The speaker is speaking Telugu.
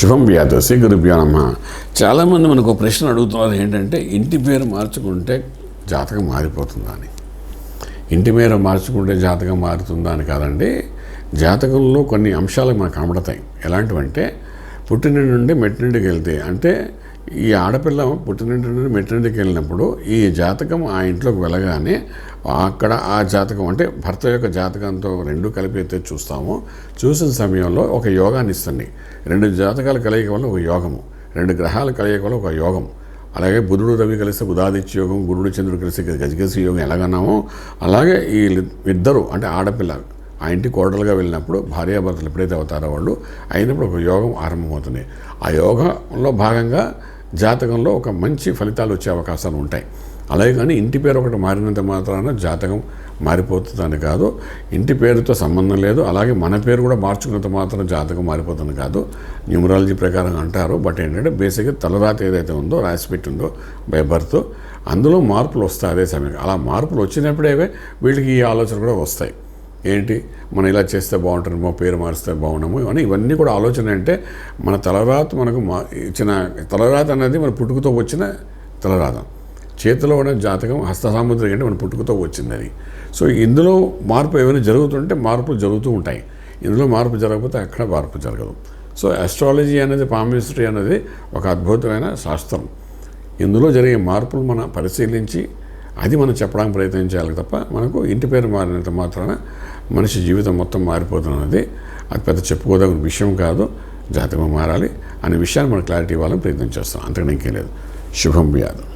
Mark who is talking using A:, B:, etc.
A: శుభం వ్యాధసి గురుభ్యో నమ. చాలామంది మనకు ఒక ప్రశ్న అడుగుతున్నారు ఏంటంటే ఇంటి పేరు మార్చుకుంటే జాతకం మారిపోతుందా అని ఇంటి పేరు మార్చుకుంటే జాతకం మారుతుందా అని కాదండి. జాతకంలో కొన్ని అంశాలు మనకు కనబడతాయి. ఎలాంటివంటే పుట్టిన నుండి మెట్టినింటికి వెళ్తే అంటే ఈ ఆడపిల్ల పుట్టినటువంటి నుండి వెళ్ళినప్పుడు ఈ జాతకం ఆ ఇంట్లోకి వెళ్ళగానే అక్కడ ఆ జాతకం అంటే భర్త యొక్క జాతకంతో రెండు కలిపి అయితే చూస్తామో. చూసిన సమయంలో ఒక యోగాన్ని ఇస్తుంది. రెండు జాతకాలు కలయిక వల్ల ఒక యోగము. రెండు గ్రహాలు కలయిక వల్ల ఒక యోగం. అలాగే బుధుడు రవి కలిస్తే బుధాదిత్య యోగం గురుడు చంద్రుడు కలిసి గజగజ యోగం ఎలాగన్నామో అలాగే ఈ ఇద్దరు అంటే ఆడపిల్ల ఆ ఇంటి కోడలుగా వెళ్ళినప్పుడు భార్యాభర్తలు ఎప్పుడైతే అవుతారో వాళ్ళు అయినప్పుడు ఒక యోగం ఆరంభమవుతుంది. ఆ యోగంలో భాగంగా జాతకంలో ఒక మంచి ఫలితాలు వచ్చే అవకాశాలు ఉంటాయి. అలాగే కానీ ఇంటి పేరు ఒకటి మారినంత మాత్రాన జాతకం మారిపోతుందని కాదు ఇంటి పేరుతో సంబంధం లేదు అలాగే మన పేరు కూడా మార్చుకున్నంత మాత్రం జాతకం మారిపోతుంది కాదు. న్యూమరాలజీ ప్రకారం అంటారు బట్ ఏంటంటే బేసిక్గా తలరాత ఏదైతే ఉందో రాసిపెట్టి ఉందో బై బర్త్ అందులో మార్పులు వస్తాయి అదే సమయం అలా మార్పులు వచ్చినప్పుడే వీళ్ళకి ఈ ఆలోచన కూడా వస్తాయి. ఏంటి? మనం ఇలా చేస్తే బాగుంటుందేమో పేరు మారిస్తే బాగున్నాము ఇవన్నీ ఇవన్నీ కూడా ఆలోచన అంటే మన తలరాత మనకు మా ఇచ్చిన తలరాత అనేది మన పుట్టుకతో వచ్చిన తలరాత. చేతిలో ఉన్న జాతకం హస్త సాముద్రిక అంటే మన పుట్టుకతో వచ్చింది అది. సో ఇందులో మార్పు ఏమైనా జరుగుతుంటే మార్పులు జరుగుతూ ఉంటాయి. ఇందులో మార్పు జరగకపోతే అక్కడ మార్పు జరగదు. సో ఆస్ట్రాలజీ అనేది పామిస్ట్రీ అనేది ఒక అద్భుతమైన శాస్త్రం. ఇందులో జరిగే మార్పులు మనం పరిశీలించి అది మనం చెప్పడానికి ప్రయత్నం చేయాలి తప్ప మనకు ఇంటి పేరు మారినంత మాత్రాన మనిషి జీవితం మొత్తం మారిపోతున్నది అది పెద్ద చెప్పుకోదగిన విషయం కాదు జాతకం మారాలి అనే విషయాన్ని మనం క్లారిటీ ఇవ్వాలని ప్రయత్నం చేస్తాం. అంతకన్నా ఇంకేం లేదు. శుభం వ్యాధం.